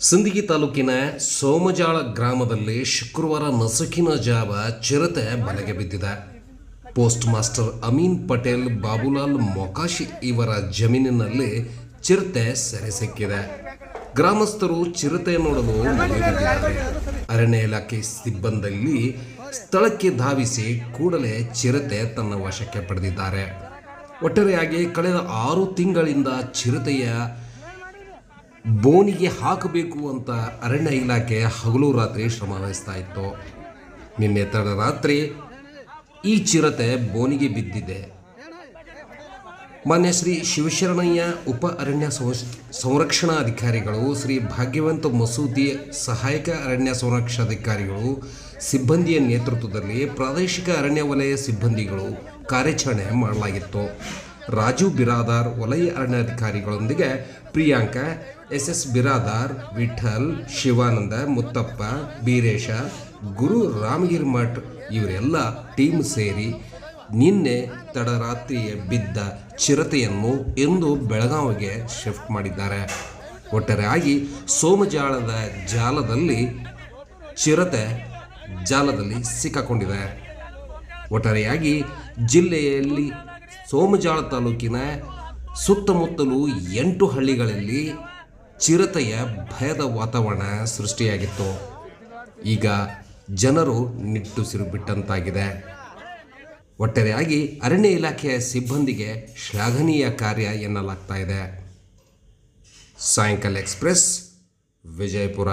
ಸಿಂದಗಿ ತಾಲೂಕಿನ ಸೋಮಜಾಳ ಗ್ರಾಮದಲ್ಲಿ ಶುಕ್ರವಾರ ನಸುಕಿನ ಜಾವ ಚಿರತೆ ಬಲೆಗೆ ಬಿದ್ದಿದೆ. ಪೋಸ್ಟ್ ಮಾಸ್ಟರ್ ಅಮೀನ್ ಪಟೇಲ್, ಬಾಬುಲಾಲ್ ಮೊಕಾಶಿ ಇವರ ಜಮೀನಿನಲ್ಲಿ ಚಿರತೆ ಸೆರೆ ಸಿಕ್ಕಿದೆ. ಗ್ರಾಮಸ್ಥರು ಚಿರತೆ ನೋಡಲು ಅರಣ್ಯ ಇಲಾಖೆ ಸಿಬ್ಬಂದಿ ಸ್ಥಳಕ್ಕೆ ಧಾವಿಸಿ ಕೂಡಲೇ ಚಿರತೆ ತನ್ನ ವಶಕ್ಕೆ ಪಡೆದಿದ್ದಾರೆ. ಒಟ್ಟಾರೆಯಾಗಿ ಕಳೆದ ಆರು ತಿಂಗಳಿಂದ ಚಿರತೆಯ ಬೋನಿಗೆ ಹಾಕಬೇಕು ಅಂತ ಅರಣ್ಯ ಇಲಾಖೆ ಹಗಲು ರಾತ್ರಿ ಶ್ರಮ ವಹಿಸ್ತಾ ಇತ್ತು. ನಿನ್ನೆ ತಡರಾತ್ರಿ ಈ ಚಿರತೆ ಬೋನಿಗೆ ಬಿದ್ದಿದೆ. ಮಾನ್ಯ ಶ್ರೀ ಶಿವಶರಣಯ್ಯ ಉಪ ಅರಣ್ಯ ಸಂರಕ್ಷಣಾ ಅಧಿಕಾರಿಗಳು ಶ್ರೀ ಭಾಗ್ಯವಂತ ಮಸೂದಿ ಸಹಾಯಕ ಅರಣ್ಯ ಸಂರಕ್ಷಣಾಧಿಕಾರಿಗಳು, ಸಿಬ್ಬಂದಿಯ ನೇತೃತ್ವದಲ್ಲಿ ಪ್ರಾದೇಶಿಕ ಅರಣ್ಯ ವಲಯ ಸಿಬ್ಬಂದಿಗಳು ಕಾರ್ಯಾಚರಣೆ ಮಾಡಲಾಗಿತ್ತು. ರಾಜು ಬಿರಾದಾರ್ ವಲಯ ಅರಣ್ಯಾಧಿಕಾರಿಗಳೊಂದಿಗೆ ಪ್ರಿಯಾಂಕ ಎಸ್ ಎಸ್ ಬಿರಾದಾರ್, ವಿಠಲ್, ಶಿವಾನಂದ, ಮುತ್ತಪ್ಪ, ಬೀರೇಶ, ಗುರು ರಾಮಗಿರಿ ಮಠ್, ಇವರೆಲ್ಲ ಟೀಮ್ ಸೇರಿ ನಿನ್ನೆ ತಡರಾತ್ರಿಯೇ ಬಿದ್ದ ಚಿರತೆಯನ್ನು ಇಂದು ಬೆಳಗಾವಿಗೆ ಶಿಫ್ಟ್ ಮಾಡಿದ್ದಾರೆ. ಒಟ್ಟಾರೆಯಾಗಿ ಸೋಮಜಾಳದ ಜಾಲದಲ್ಲಿ ಚಿರತೆ ಜಾಲದಲ್ಲಿ ಸಿಕ್ಕಾಕೊಂಡಿದೆ. ಒಟ್ಟಾರೆಯಾಗಿ ಜಿಲ್ಲೆಯಲ್ಲಿ ಸೋಮಜಾಳ ತಾಲೂಕಿನ ಸುತ್ತಮುತ್ತಲು ಎಂಟು ಹಳ್ಳಿಗಳಲ್ಲಿ ಚಿರತೆಯ ಭಯದ ವಾತಾವರಣ ಸೃಷ್ಟಿಯಾಗಿತ್ತು. ಈಗ ಜನರು ನಿಟ್ಟುಸಿರು ಬಿಟ್ಟಂತಾಗಿದೆ. ಒಟ್ಟಾರೆಯಾಗಿ ಅರಣ್ಯ ಇಲಾಖೆಯ ಸಿಬ್ಬಂದಿಗೆ ಶ್ಲಾಘನೀಯ ಕಾರ್ಯ ಎನ್ನಲಾಗ್ತಾ ಇದೆ. ಸಾಯಂಕಾಲ ಎಕ್ಸ್ಪ್ರೆಸ್ ವಿಜಯಪುರ.